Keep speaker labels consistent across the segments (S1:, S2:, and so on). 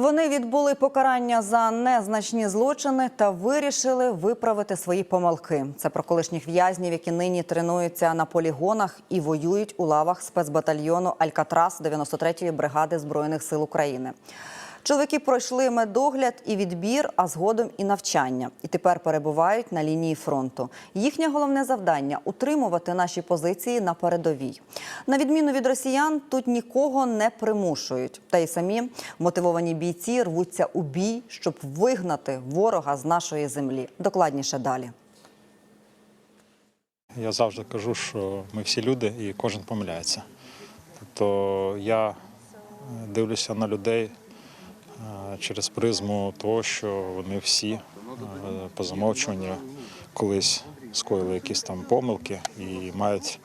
S1: Вони відбули покарання за незначні злочини та вирішили виправити свої помилки. Це про колишніх в'язнів, які нині тренуються на полігонах і воюють у лавах спецбатальйону Алькатрас 93-ї бригади збройних сил України. Чоловіки пройшли медогляд і відбір, а згодом і навчання. І тепер перебувають на лінії фронту. Їхнє головне завдання утримувати наші позиції на передовій. На відміну від росіян, тут нікого не примушують. Та й самі мотивовані бійці рвуться у бій, щоб вигнати ворога з нашої землі. Докладніше далі.
S2: Я завжди кажу, що ми всі люди і кожен помиляється. Тобто я дивлюся на людей через призму того, що вони всі е, по замовчуванню колись скоїли якісь там помилки і мають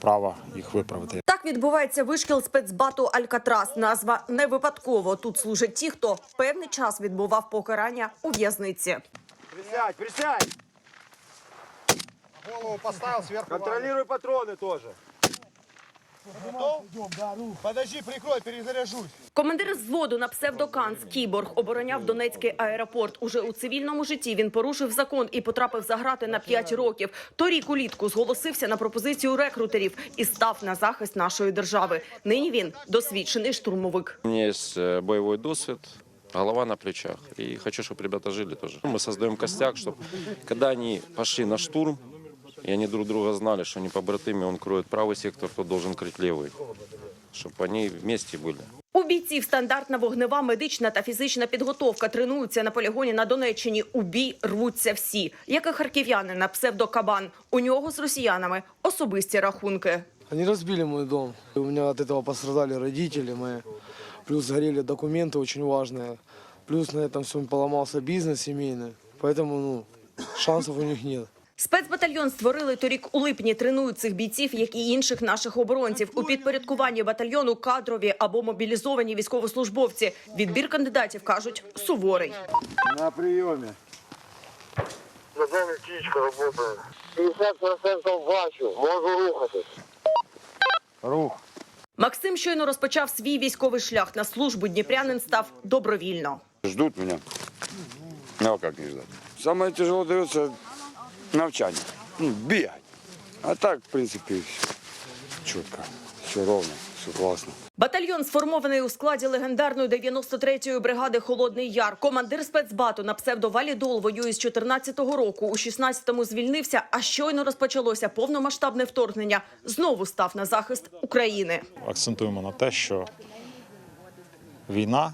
S2: право їх виправити.
S3: Так відбувається вишкіл спецбату Алькатрас. Назва не випадково. Тут служать ті, хто певний час відбував покарання у в'язниці.
S4: Присядь, присядь!
S5: Голову поставил сверху.
S4: Контролируй патроны тоже.
S5: Готов? Подожди, прикрой, перезаряжусь.
S3: Командир взводу на псевдоканс Кіборг обороняв Донецький аеропорт. Уже у цивільному житті він порушив закон і потрапив за грати на 5 років. Торік улітку зголосився на пропозицію рекрутерів і став на захист нашої держави. Нині він досвідчений штурмовик.
S6: У меня есть э, боевой досвид, голова на плечах. И хочу, чтобы ребята жили тоже. Мы создаем костяк, чтобы когда они пошли на штурм, и они друг друга знали, что они побратимы, он кроет правый сектор, кто должен крыть левый. Чтобы они вместе были.
S3: У бійців стандартна вогнева, медична та фізична підготовка тренуються на полігоні на Донеччині. У бій рвуться всі, як і харків'яни на псевдокабан. У нього з росіянами особисті рахунки.
S7: Они разбили мой дом. У меня от этого пострадали родители мои. Плюс сгорели документы очень важные. Плюс на этом всем поломался бизнес семейный. Поэтому, ну, шансов у них нет.
S3: Спецбатальйон створили торік у липні. Тренують цих бійців, як і інших наших оборонців. У підпорядкуванні батальйону кадрові або мобілізовані військовослужбовці. Відбір кандидатів кажуть суворий.
S4: На приеме.
S8: Ногами птичка работает. 50% бачу, можу рухатись.
S4: Рух.
S3: Максим щойно розпочав свій військовий шлях на службу. Дніпрянин став добровільно.
S9: Ждут меня. Ну, как не ждать? Тяжело дается навчание. Ну, бегать. А так, в принципе, четко. Все ровно, все классно.
S3: Батальйон сформований у складі легендарної 93-ї бригади Холодний Яр. Командир спецбату на псевдовалідол воює з 14-го року. У 16-му звільнився, а щойно розпочалося повномасштабне вторгнення. Знову став на захист України.
S2: Акцентуємо на те, що війна,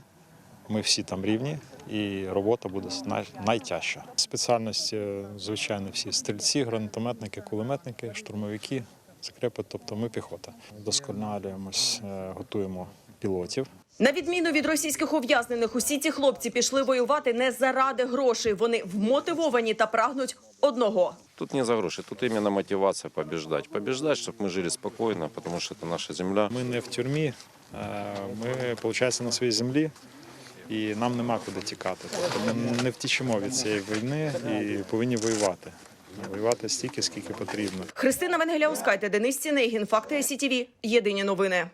S2: ми всі там рівні, і робота буде най- найтяжча. Спеціальності, звичайно, всі стрільці, гранатометники, кулеметники, штурмовики, закрепи, тобто ми піхота. Досконалюємось, е, готуємо пілотів.
S3: На відміну від російських ув'язнених, усі ці хлопці пішли воювати не заради грошей. Вони вмотивовані та прагнуть одного.
S6: Тут не за гроши, тут именно мотивация побеждать. Побеждать, чтобы мы жили спокойно, потому что это наша земля.
S2: Ми не в тюрмі, е, ми, виходить, на своїй землі. І нам нема куди тікати. Тобто ми не втічемо від цієї війни і повинні воювати. Воювати стільки, скільки потрібно.
S3: Христина Венгеляускайте, Денис Сінегін, Факти СІТІВІ. Єдині новини.